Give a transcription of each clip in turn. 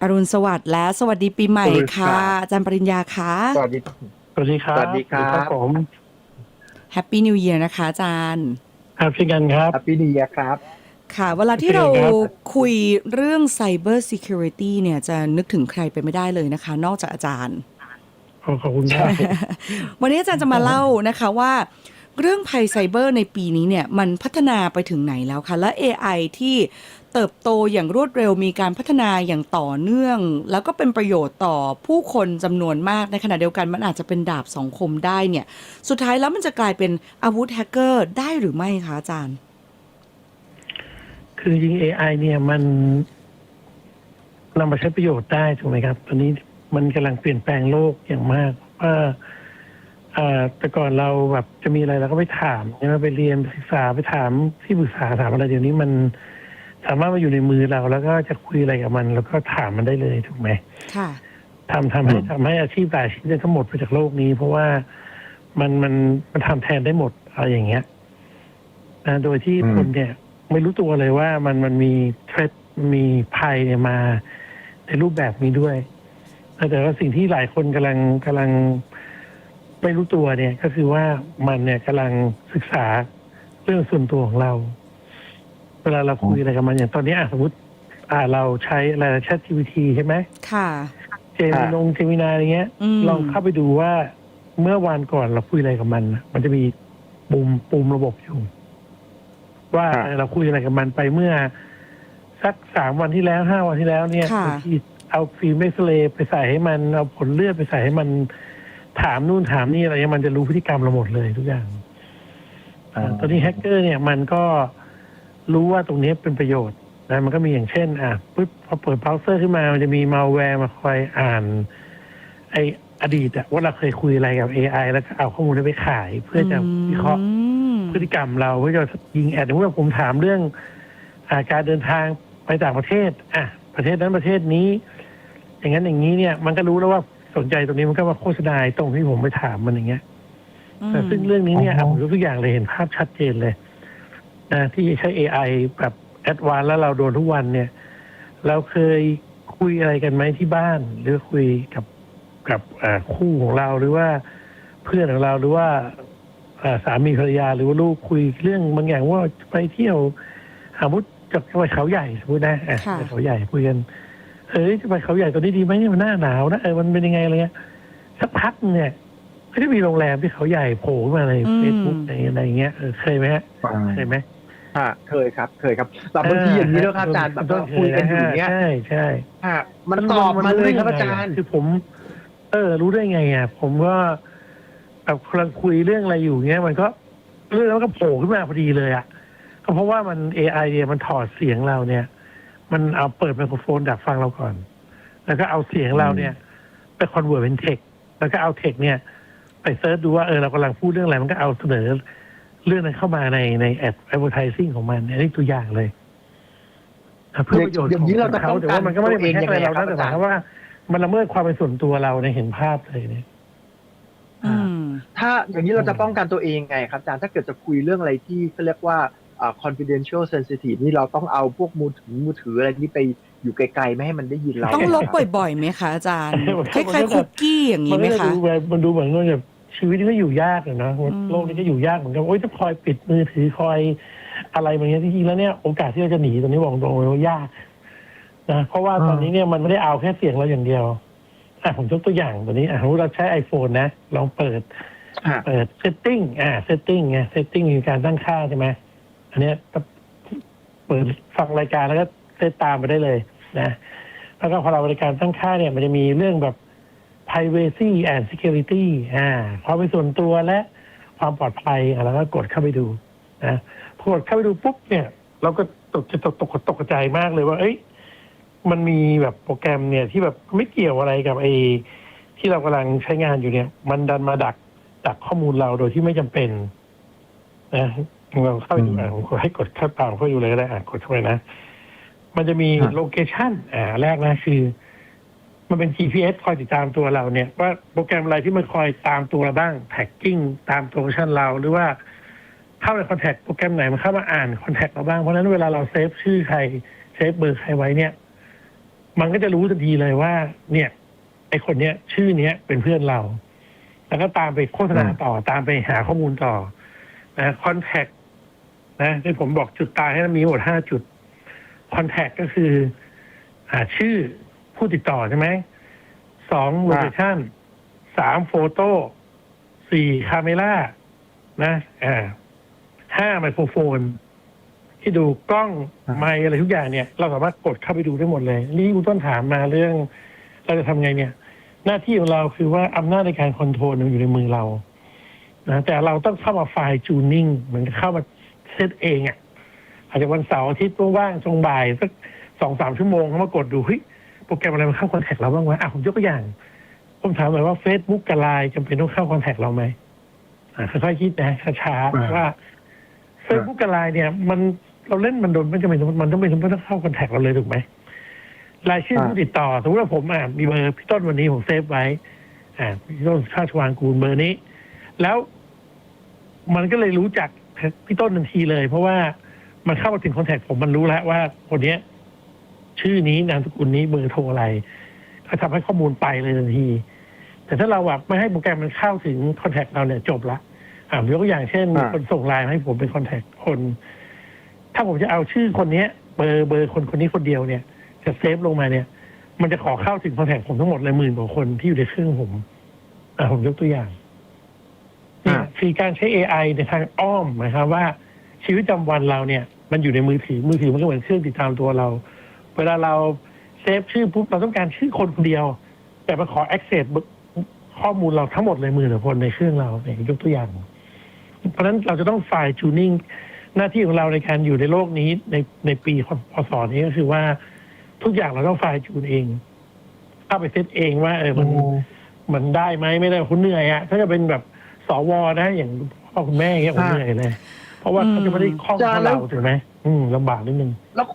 อรุณสวัสดิ์และสวัสดีปีใหม่สวัสดีครัค่ะบอาจารย์ปริญญาค่ะสวัสดีสวัสดีครับสวัสดีครับผมแฮปปี้นิว e ย r นะคะอาจารย์ครับเช่นกันครับอภิดีครับ ค่ะ เวลาที่เราเป็นไงครับคุยเรื่อง Cyber Security เนี่ยจะนึกถึงใครไปไม่ได้เลยนะคะ นอกจากอาจารย์ขอขอบคุณครับวันนี้อาจารย์จะมาเล่านะคะว่า เรื่องภัยไซเบอร์ในปีนี้เนี่ยมันพัฒนาไปถึงไหนแล้วคะ และ AI ที่เติบโตอย่างรวดเร็วมีการพัฒนาอย่างต่อเนื่อง แล้วก็เป็นประโยชน์ต่อผู้คนจำนวนมากในขณะเดียวกันมันอาจจะเป็นดาบสองคมได้เนี่ย สุดท้ายแล้วมันจะกลายเป็นอาวุธแฮกเกอร์ได้หรือไม่คะอาจารย์ คือจริง AI เนี่ยมันนำมาใช้ประโยชน์ได้ถูกไหมครับ ตอนนี้มันกำลังเปลี่ยนแปลงโลกอย่างมากว่า อ่อแต่ก่อนเราแบบจะมีอะไรเราก็ไปถามใช่ไหมไปเรียนไปศึกษาไปถามที่ปรึกษาถามอะไรเดี๋ยวนี้มัน สามารถมาอยู่ในมือเรา แล้วก็จะคุยอะไรกับมัน แล้วก็ถามมันได้เลยถูกไหมค่ะ ทำทำให้ทำให้อาชีพหลายอาชีพเนี่ยทั้งหมดไปจากโลกนี้ เพราะว่ามันมันมันทำแทนได้หมดอะไรอย่างเงี้ยนะโดยที่อืม คนเนี่ย ไม่รู้ตัวเลยว่ามันมันมีเทรดมีภัยเนี่ยมาในรูปแบบนี้ด้วยแต่ว่าสิ่งที่หลายคนกำลังกำลัง ไม่รู้ตัวเนี่ยก็คือว่ามันเนี่ยกำลังศึกษาเรื่องส่วนตัวของเรา เวลาเราคุยอะไรกับมันอย่างตอนนี้อะสมมติอ่าเราใช้อะไรแชท GPT ใช่ไหมค่ะ เจมินงเจมินาอะไรเงี้ยอืมลองเข้าไปดูว่าเมื่อวานก่อนเราคุยอะไรกับมันน่ะมันจะมีปุ่มปุ่มระบบอยู่ ว่าครับเออเราคุยอะไรกับมันไปเมื่อ สักสามวันที่แล้วห้าวันที่แล้วเนี่ยค่ะบางทีเอาฟิล์มเอ็กซเรย์ไปใส่ให้มันเอาผลเลือดไปใส่ให้มัน ถามนู่นถามนี่อะไรเงี้ยมันจะรู้พฤติกรรมเราหมดเลยทุกอย่างอ่าตอนนี้แฮกเกอร์เนี่ยมันก็รู้ว่าตรงนี้เป็นประโยชน์นะมันก็มีอย่างเช่น อะปุ๊บพอเปิดเบราว์เซอร์ขึ้นมา มันจะมีมาแวร์มาคอยอ่าน ไออดีตอะว่าเราเคยคุยอะไรกับ AI แล้วก็เอาข้อมูลนั้นไปขาย เพื่อจะวิเคราะห์อืมพฤติกรรมเราเพื่อจะยิงแอดสมมติว่าผมถามเรื่องอาการเดินทางไปต่างประเทศ อะ ประเทศนั้นประเทศนี้ อย่างนั้นอย่างนี้เนี่ย มันก็รู้แล้วว่า สนใจตรงนี้มันก็มาโฆษณาตรงที่ผมไปถามมันอย่างเงี้ยแต่ซึ่งเรื่องนี้เนี่ยอ๋อ ผมยกตัวอย่างเลยเห็นภาพชัดเจนเลยนะที่ใช้ AI แบบแอดวานแล้วเราโดนทุกวันเนี่ย เราเคยคุยอะไรกันไหมที่บ้าน หรือคุยกับกับอ่าคู่ของเราหรือว่าเพื่อนของเราหรือว่าอ่าสามีภรรยาหรือว่าลูกคุยเรื่องบางอย่างว่าไปเที่ยวสมมติจะไปเขาใหญ่สมมตินะอะค่ะ ไปเขาใหญ่คุยกัน เอ้ยจะไปเขาใหญ่ตัวนี้ดีไหมเนี่ยมันหน้าหนาวนะเออมันเป็นยังไงอะไรเงี้ยสักพักเนี่ยก็จะมีโรงแรมที่เขาใหญ่โผล่ขึ้นมาในอืมเฟซบุ๊กในอะไรอย่างเงี้ยเออเคยไหมฮะเคยไหมอ่าเคยครับ เคยครับแต่บางทีอย่างนี้แล้วครับอาจารย์แบบว่าคุยกันอยู่อย่างเงี้ยใช่ใช่อะมันตอบมาเลยครับอาจารย์คือผม เออ รู้ได้ไงอะผมก็แบบกำลังคุยเรื่องอะไรอยู่เงี้ย มันก็เรื่องแล้วก็โผล่ขึ้นมาพอดีเลยอะก็เพราะว่ามัน AI เนี่ยมันถอดเสียงเราเนี่ย มันเอาเปิดไมโครโฟนดักฟังเราก่อน แล้วก็เอาเสียงเราเนี่ย ไปคอนเวิร์ตเป็นเทคแล้วก็เอาเทคเนี่ย ไปเซิร์ชดูว่าเออเรากำลังพูดเรื่องอะไรมันก็เอาเสนอเรื่องนั้นเข้ามาในในแอด advertising ของมันอันนี้ตัวอย่างเลยเพื่อประโยชน์อย่างนี้เราจะของเขาแต่ว่ามันก็ไม่ได้เป็นแค่อะไรเราป้องกันนะตัวเองยังไงครับแต่หมายความว่า มันละเมิดความเป็นส่วนตัวเราในยเห็นภาพเลยเนี่ยอืมถ้าอย่างนี้เราจะป้องกันตัวเองไงครับอาจารย์ถ้าเกิดจะคุยเรื่องอะไรที่เขาเรียกว่าอ่า confidential sensitive นี่เราต้องเอาพวกมือถือมือถืออะไรนี้ไปอยู่ไกลๆไม่ให้มันได้ยินเรา ต้องลบครับบ่อยๆไหมคะอาจารย์มันคก็ล้ายๆคุกกี้อย่างนี้มันไหมก็จะคะดูแบบมันดูเหมือนว่าแบบชีวิตนี่ก็อยู่ยากอะนะอืมโลกนี้ก็อยู่ยากเหมือนกันโอ้ยถ้าคอยปิดมือถือคอยอะไรแบบนี้จริงๆแล้วเนี่ยโอกาสที่เราจะหนีตรงนี้บอกตรงเลยว่ายากนะเพราะว่าตอนนี้เนี่ยมันไม่ได้เอาแค่เสียงเราอย่างเดียวอะผมยกตัวอย่างตัวนี้อะสมมติเราใช้ iPhone นะลองเปิดอะเปิด setting อ่า setting ไง setting มีการตั้งค่าใช่ไหม อันนี้ก็เปิดฟังรายการแล้วก็เซตตามไปได้เลยนะ แล้วก็พอเราบริการตั้งค่าเนี่ย มันจะมีเรื่องแบบ privacy and security อ่าความเป็นส่วนตัวและความปลอดภัยอะแล้วก็กดเข้าไปดูนะพอกดเข้าไปดูปุ๊บเนี่ย เราก็ตกจะตกตกตกใจมากเลยว่า เอ้ย มันมีแบบโปรแกรมเนี่ยที่แบบไม่เกี่ยวอะไรกับไอ้ที่เรากำลังใช้งานอยู่เนี่ย มันดันมาดักดักข้อมูลเราโดยที่ไม่จำเป็น นะ เราเข้าไปดูอะผมให้กดเข้าตามเข้าไปดูเลยก็ได้อะกดเข้าไปนะ มันจะมีโลเคชันอ่าแรกนะคือ มันเป็น GPS คอยติดตามตัวเราเนี่ย ว่าโปรแกรมอะไรที่มันคอยตามตัวเราบ้างแท็กกิ้งตามตัวชันเราหรือว่าเข้าในคอนแทคโปรแกรมไหนมันเข้ามาอ่านคอนแทคเราบ้างเพราะฉะนั้นเวลาเราเซฟชื่อใครเซฟเบอร์ใครไว้เนี่ย มันก็จะรู้ทันทีเลยว่า เนี่ย ไอคนเนี้ย ชื่อเนี้ยเป็นเพื่อนเรา แล้วก็ตามไปโฆษณาต่อตามไปหาข้อมูลต่อนะคอนแทค นะที่ผมบอกจุดตายให้มีหมดห้าจุดคอนแทคก็คือหาชื่อผู้ติดต่อใช่ไหมสองโลเคชั่นสามโฟโต้สี่คาเมล่านะอ่าห้าไมโครโฟน ที่ดูกล้องอ่าไมค์อะไรทุกอย่างเนี่ย เราสามารถกดเข้าไปดูได้หมดเลย นี่คุณต้นถามมาเรื่อง เราจะทำไงเนี่ย หน้าที่ของเราคือว่าอำนาจในการคอนโทรลมันอยู่ในมือเรานะแต่เราต้องเข้ามาไฟล์จูนิ่งเหมือนกับเข้ามา เซตเองอะ่ะอาจจะวันเสาร์อาทิตย์ว่างๆช่วงบ่ายสักสองสามชั่วโมงเขามากดดูเฮ้ยโปรแกรมอะไรมันเข้าคอนแทคเราบ้างวะอะผมยกตัวอย่าง ผมถามหน่อยว่า Facebook กับไลน์จำเป็นต้องเข้าคอนแทคเราไหมอะค่อยๆคิดนะช้าอ่าๆว่า Facebook กับไลน์เนี่ย มันเราเล่นมันโดนมันจะเป็นมันต้องเป็นมันต้องเข้าคอนแทคเราเลยถูกไหมรายชื่อผู้ติดต่อสมมติว่าผมอะมีเบอร์พี่ต้นวันนี้ผมเซฟไว้ อ่าพี่ต้นชาติชวางกูลเบอร์นี้ แล้วมันก็เลยรู้จัก พี่ต้นทันทีเลย เพราะว่ามันเข้ามาถึงคอนแทคผมมันรู้แล้วว่าคนเนี้ย ชื่อนี้นามสกุลนี้เบอร์โทรอะไรก็ทำให้ข้อมูลไปเลยทันที แต่ถ้าเราแบบไม่ให้โปรแกรมมันเข้าถึงคอนแทคเราเนี่ยจบละอ่ายกตัวอย่างเช่นอ่าคนส่งไลน์มาให้ผมเป็นคอนแทคคน ถ้าผมจะเอาชื่อคนเนี้ย เบอร์เบอร์คนคนนี้คนเดียวเนี่ย จะเซฟลงมาเนี่ย มันจะขอเข้าถึงคอนแทคผมทั้งหมดเลยหมื่นกว่าคนที่อยู่ในเครื่องผมอ่าผมยกตัวอย่างนี่อ่า คือการใช้ AI ในทางอ้อมหมายความว่าชีวิตประจำวันเราเนี่ยมันอยู่ในมือถือมือถือมันก็เหมือนเครื่องติดตามตัวเรา เวลาเราเซฟชื่อปุ๊บเราต้องการชื่อคนคนเดียว แต่มาขอ access ข้อมูลเราทั้งหมดเลยหมื่นกว่าคนในเครื่องเราเนี่ยยกตัวอย่าง เพราะฉะนั้นเราจะต้องฝ่ายจูนิ่งหน้าที่ของเราในการอยู่ในโลกนี้ในในปีพศนี้ก็คือว่าทุกอย่างเราต้องฝ่ายจูนเองเข้าไปเซตเองว่า เออมันมันได้ไหมไม่ได้คุณเหนื่อยอะถ้าจะเป็นแบบ สวนะอย่างพ่อคุณแม่อย่างเงี้ยผมอ่าเหนื่อยเลยเพราะว่าเขาจะไม่ได้คล่องจ้าเท่าแล้เราวถูกไหมอืมลำบากนิดนึงแล้ว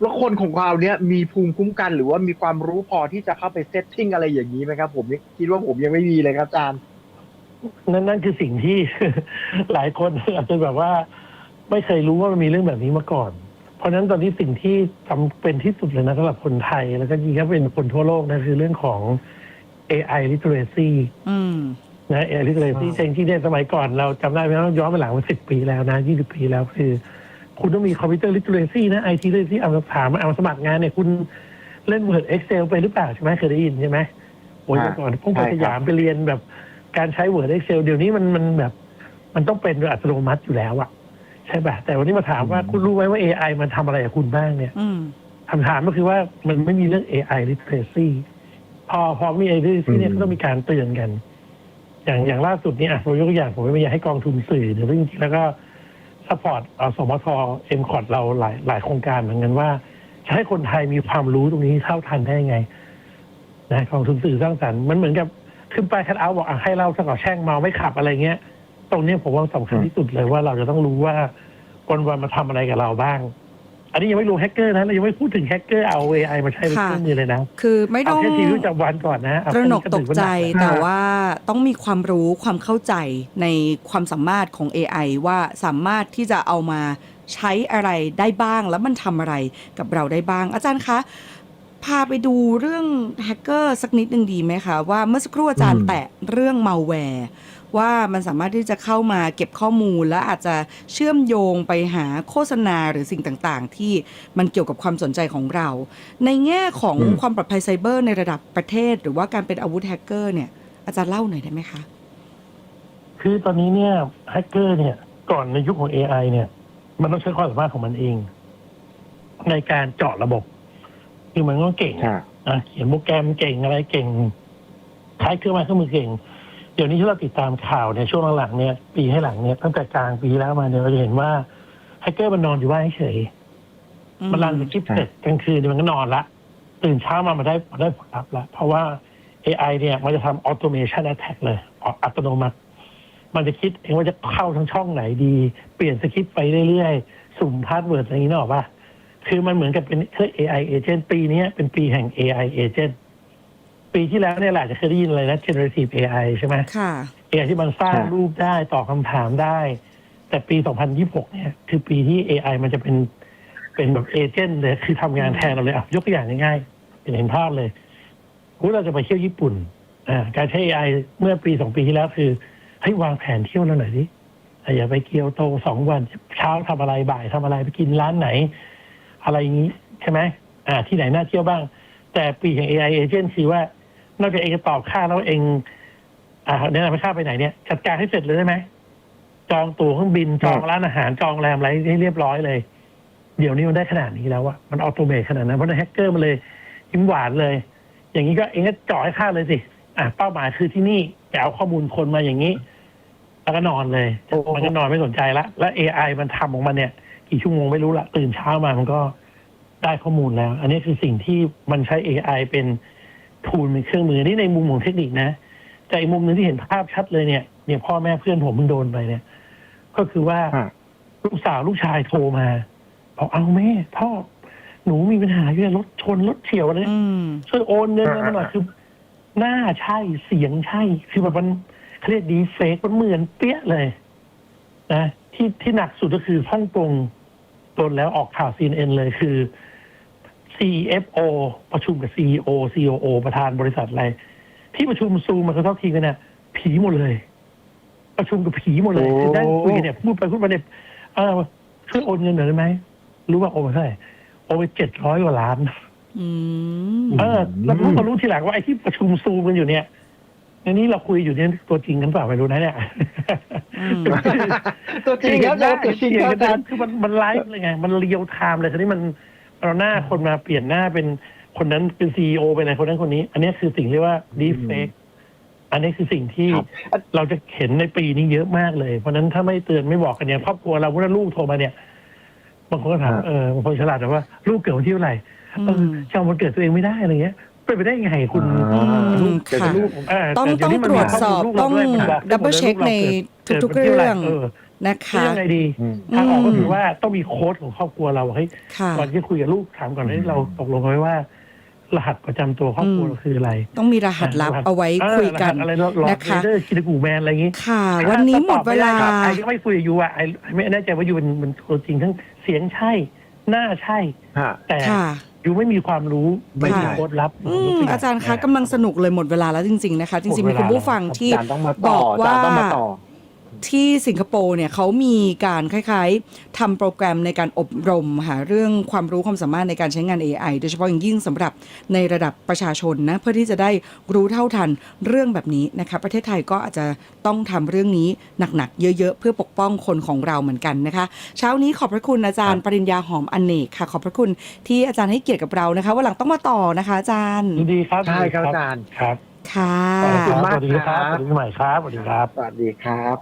แล้วคนของเราเนี้ยมีภูมิคุ้มกันหรือว่ามีความรู้พอที่จะเข้าไปเซตติ้งอะไรอย่างนี้ไหมครับ ผมยังคิดว่าผมยังไม่มีเลยครับอาจารย์นั่นนั่นคือสิ่งที่หลายคนอาจจะแบบว่า ไม่เคยรู้ว่ามันมีเรื่องแบบนี้มาก่อน เพราะฉะนั้นตอนนี้สิ่งที่จำเป็นที่สุดเลยนะสำหรับคนไทย แล้วก็จริงๆก็เป็นคนทั่วโลกนะคือเรื่องของ AI literacy อืมนะ AI literacy อ่าจริงๆเนี่ยสมัยก่อนเราจำได้ไหมว่าย้อนไปหลังมาสิบปีแล้วนะยี่สิบปีแล้วคือ คุณต้องมีคอมพิวเตอร์ literacy นะ IT literacy เอาถามเอาสมัครงานเนี่ยคุณเล่น Word Excel ไปหรือเปล่าใช่ไหมเคยได้ยินใช่ไหมโอ้ยอ่าเมื่อก่อนพวกใช่ไปครับสยามไปเรียนแบบการใช้ Word Excel เดี๋ยวนี้มันมันแบบ มันต้องเป็นโดยอัตโนมัติอยู่แล้วอะใช่ป่ะแต่วันนี้มาถามว่าคุณรู้ไหมว่า AI มันทำอะไรกับคุณบ้างเนี่ยอืมคำถามก็คือว่ามันไม่มีเรื่อง AI literacy พอพอมี AI literacy เนี่ยอืมก็ต้องมีการเตือนกัน อย่างอย่างล่าสุดเนี่ยอะผมยกตัวอย่างผมไม่อยากให้กองทุนสื่อหรือจริงๆแล้วก็สปอร์ตเอาสมทเอ็มคอร์ดเราหลายหลายโครงการเหมือนกันว่าจะให้คนไทยมีความรู้ตรงนี้เท่าทันได้ยังไงนะกองทุนสื่อสร้างสรรค์มันเหมือนกับขึ้นไปคัดเอาบอกอะให้เราสักหน่อแช่งเมาไม่ขับอะไรเงี้ย ตรงนี้ผมว่าสำคัญที่สุดเลยว่าเราจะต้องรู้ว่าวันวันมาทำอะไรกับเราบ้าง อันนี้ยังไม่รู้แฮกเกอร์นะเรายังไม่พูดถึงแฮกเกอร์เอา AI มาใช้เป็นค่ะเครื่องมือเลยนะ คือไม่ต้เอาองแค่ชีวิตประจำวันก่อนนะเอาตระหนกแค่ตกใจถือว่าหนักนะแต่ว่าต้องมีความรู้ความเข้าใจในความสามารถของ AI ว่าสามารถที่จะเอามาใช้อะไรได้บ้าง แล้วมันทำอะไรกับเราได้บ้าง อาจารย์คะ พาไปดูเรื่องแฮกเกอร์สักนิดหนึ่งดีไหมคะ ว่าเมื่อสักครู่อาจารย์อืม แตะเรื่องมาแวร์ว่ามันสามารถที่จะเข้ามาเก็บข้อมูล และอาจจะเชื่อมโยงไปหาโฆษณาหรือสิ่งต่างๆ ที่มันเกี่ยวกับความสนใจของเรา ในแง่ของอืมความปลอดภัยไซเบอร์ในระดับประเทศ หรือว่าการเป็นอาวุธแฮกเกอร์เนี่ยอาจารย์เล่าหน่อยได้ไหมคะคือตอนนี้เนี่ยแฮกเกอร์เนี่ยก่อนในยุคของ AI เนี่ย มันต้องใช้ความสามารถของมันเอง ในการเจาะระบบ คือมันต้องเก่งค่ะอะเขียนโปรแกรมเก่งอะไรเก่งใช้เครื่องไม้เครื่องมือเก่ง เดี๋ยวนี้ที่เราติดตามข่าวในช่วงหลังๆเนี่ยปีให้หลังเนี่ยตั้งแต่กลางปีแล้วมาเนี่ยเราจะเห็นว่าแฮกเกอร์มันนอนอยู่บ้านเฉยอืมมันรันสคริปต์เสร็จกลางคืนเนี่ยมันก็นอนละตื่นเช้ามามันได้มันได้ผลลัพธ์ละเพราะว่า AI เนี่ยมันจะทำ automation attack เลยอัตโนมัติ มันจะคิดเองว่าจะเข้าทั้งช่องไหนดี เปลี่ยนสคริปต์ไปเรื่อยๆ สุ่มพาสเวิร์ดอะไรอย่างนี้นึกออกปะคือมันเหมือนกับเป็นเครื่อง AI agent ปีนี้เป็นปีแห่ง AI agent ปีที่แล้วเนี่ยแหละจะเคยได้ยินอะไรนะ generative AI ใช่ไหมค่ะ AI ที่มันสร้างครับรูปได้ตอบคำถามได้ แต่ปี 2026 เนี่ย คือปีที่ AI มันจะเป็นเป็นแบบเอเจนต์เลยคือทำงานแทนเราเลยอะยกตัวอย่างง่ายเห็นภาพเลยกูเราจะไปเที่ยวญี่ปุ่นอ่าการใช้ AI เมื่อปีสองปีที่แล้วคือให้วางแผนเที่ยวเราหน่อยดิอะอย่าไปเกียวโตสองวันเช้าทำอะไรบ่ายทำอะไรไปกินร้านไหน อะไรอย่างนี้ใช่ไหมอ่า ที่ไหนน่าเที่ยวบ้าง แต่ปีแห่ง AI agent คือว่า นอกจากเองจะตอบค่าแล้วเอง อ่าแนะนำให้ค่าไปไหนเนี่ยจัดการให้เสร็จเลยได้ไหมจองตั๋วเครื่องบินจองร้านอาหารจองโรงแรมอะไรให้เรียบร้อยเลย เดี๋ยวนี้มันได้ขนาดนี้แล้วอะมันออโตเมทขนาดนั้นเพราะฉะนั้นแฮกเกอร์มันเลยยิ้มหวานเลย อย่างนี้ก็เองก็จ่อให้ค่าเลยสิอะเป้าหมายคือที่นี่จะเอาข้อมูลคนมาอย่างนี้ แล้วก็นอนเลยโอ้โหมันก็นอนไม่สนใจละแล้ว AI มันทำของมันเนี่ย กี่ชั่วโมงไม่รู้ละตื่นเช้ามามันก็ได้ข้อมูลแล้ว อันนี้คือสิ่งที่มันใช้ AI เป็น ทูลเป็นเครื่องมือนี่ในมุมของเทคนิคนะแต่อีกมุมหนึ่งที่เห็นภาพชัดเลยเนี่ยเนี่ยพ่อแม่เพื่อนผมเพิ่งโดนไปเนี่ย ก็คือว่าฮะลูกสาวลูกชายโทรมาบอกเอาแม่พ่อหนูมีปัญหาอยู่เนี่ยรถชนรถเฉียวอะไรอืมช่วยโอนเงินมาหน่อยอ่าคือหน้าใช่เสียงใช่ คือแบบมันเขาเรียกดีเฟกมันเหมือนเปี้ยเลย นะ ที่ที่หนักสุดก็คือฮ่องกงโดนแล้วออกข่าว CNN เลยคือ CFO ประชุมกับ CEO COO ประธานบริษัทอะไร ที่ประชุมซูมมาเขาทีกันเนี่ยผีหมดเลย ประชุมกับผีหมดเลยโอ้ คือนั่งคุยกันเนี่ยพูดไปพูดมาเนี่ยเออช่วยโอนเงินหน่อยได้ไหม รู้ว่าโอนไปเท่าไหร่โอนไปเจ็ดร้อยกว่าล้าน อืม เออแล้วรู้มารู้ทีหลังว่าไอ้ที่ประชุมซูมกันอยู่เนี่ยในนี้เราคุยอยู่เนี่ยตัวจริงกันเปล่าไม่รู้นะเนี่ยอืม ตัวจริงครับอาจารย์ตัวจริงครับอาจารย์ คือมันมันไลฟ์เลยไง มันเรียลไทม์เลยทีนี้มัน เอาหน้าคนมาเปลี่ยนหน้าเป็นคนนั้นเป็นซีอเป็นอะไรคนนั้นคนนี้ อันนี้คือสิ่งเรียกว่าดีเฟกอันนี้คือสิ่งที่ครับเราจะเห็นในปีนี้เยอะมากเลย เพราะฉะนั้นถ้าไม่เตือนไม่บอกกันเนี่ยครอบครัวเราเมื่อลูกโทรมาเนี่ยบางคนก็ถามครับเออบางคนฉลาดแต่ว่าลูกเกิดวันที่เท่าไหร่เอออืมจำวันเกิดตัวเองไม่ได้อะไรเงี้ยเป็นไปได้ไงคุณอ่าอืมเกิดค่ะเป็นลูกต้องแเดี๋ต้ยองนี้มันตรวจสอบมีข้ต้องมูลลูกเราด้วยมันบอกดับเบิลเช็คในกิดทุกๆกิดวันที่เรื่องเออ นะจะคะยังไงดีอืมทางออกก็อืมคือว่าต้องมีโค้ดของครอบครัวเราเฮ้ยค่ะ ก่อนที่คุยกับลูกถามก่อนว่าเราตกลงกันไว้ว่า รหัสประจำตัวครอบครัวเราคืออะไรต้องมีรหัสลับเอาไว้เออคุยกัน รหัสอะไรหลอดนะเรคะ เดอร์คิดกูแมนอะไรอย่างงี้ค่ะ วันนี้หมดเวลา ไอ้ก็ไม่คุยกับยูอะไอ้ไม่แน่ใจว่ายูเป็นเป็นตัวจริงทั้งเสียงใช่ หน้าใช่ ฮะ แต่ค่ะ ยูไม่มีความรู้ไม่ไม่มีใช่ โค้ดลับอืมอาจารย์คะกำลังสนุกเลยหมดเวลาแล้วจริง ๆ นะคะ จริง ๆ มีคุณผู้ฟังที่ อาจารย์ต้องมาบต่ออกอาจารย์ต้องมาว่าต่อ ที่สิงคโปร์เนี่ยเขามีการคล้ายๆทำโปรแกรมในการอบรม หาเรื่องความรู้ความสามารถในการใช้งาน AI โดยเฉพาะอย่างยิ่งสำหรับในระดับประชาชนนะเพื่อที่จะได้รู้เท่าทันเรื่องแบบนี้นะคะประเทศไทยก็อาจจะต้องทำเรื่องนี้หนักๆ เยอะๆ เพื่อปกป้องคนของเราเหมือนกันนะคะ เช้านี้ขอบพระคุณอาจารย์ปริญญาหอมอเนกค่ะ ขอบพระคุณที่อาจารย์ให้เกียรติกับเรานะคะวันหลังต้องมาต่อนะคะอาจารย์ยินดีครับใช่ครับอาจารย์ครับค่ะขอบคุณมากสวัสดีครับครับสวัสดีใหม่ครับสวัสดีครับ สวัสดีครับ